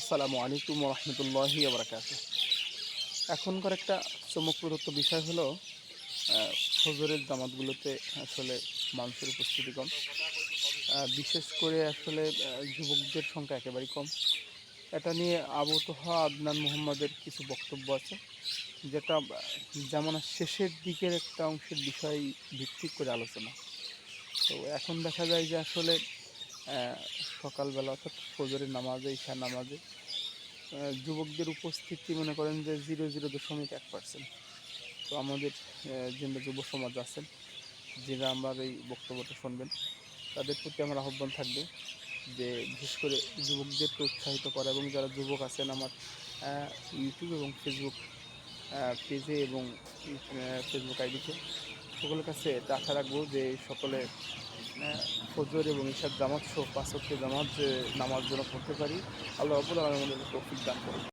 আসসালামু আলাইকুম রহমতুল্লাহি আবরাকাত এখনকার একটা চমকপ্রদত্ত বিষয় হলো ফজরের জামাতগুলোতে আসলে মানুষের উপস্থিতি কম। বিশেষ করে আসলে যুবকদের সংখ্যা একেবারেই কম। এটা নিয়ে আবু তোহা আদনান মোহাম্মদের কিছু বক্তব্য আছে, যেটা জামানার শেষের দিকের একটা অংশের বিষয় ভিত্তিক করে আলোচনা। তো এখন দেখা যায় যে আসলে সকালবেলা অর্থাৎ ফজরের নামাজে ঈশার নামাজে যুবকদের উপস্থিতি মনে করেন যে জিরো জিরো দশমিক এক পার্সেন্ট। তো আমাদের আহ, যে যুব সমাজ আছেন যারা আমার এই বক্তব্যটা শুনবেন তাদের প্রতি আমার আহ্বান থাকবে যে বিশেষ করে যুবকদেরকে উৎসাহিত করা এবং যারা যুবক আছেন আমার ইউটিউব এবং ফেসবুক পেজে এবং ফেসবুক আইডিতে সকলের কাছে আশা রাখব যে সকলে ফজর এবং ঈশার জামাত সহ পাঁচ ওয়াক্তের জামাত যে নামার জন্য পড়তে পারি, আল্লাহ অপর আলামিন আমাদের তৌফিক দান করুন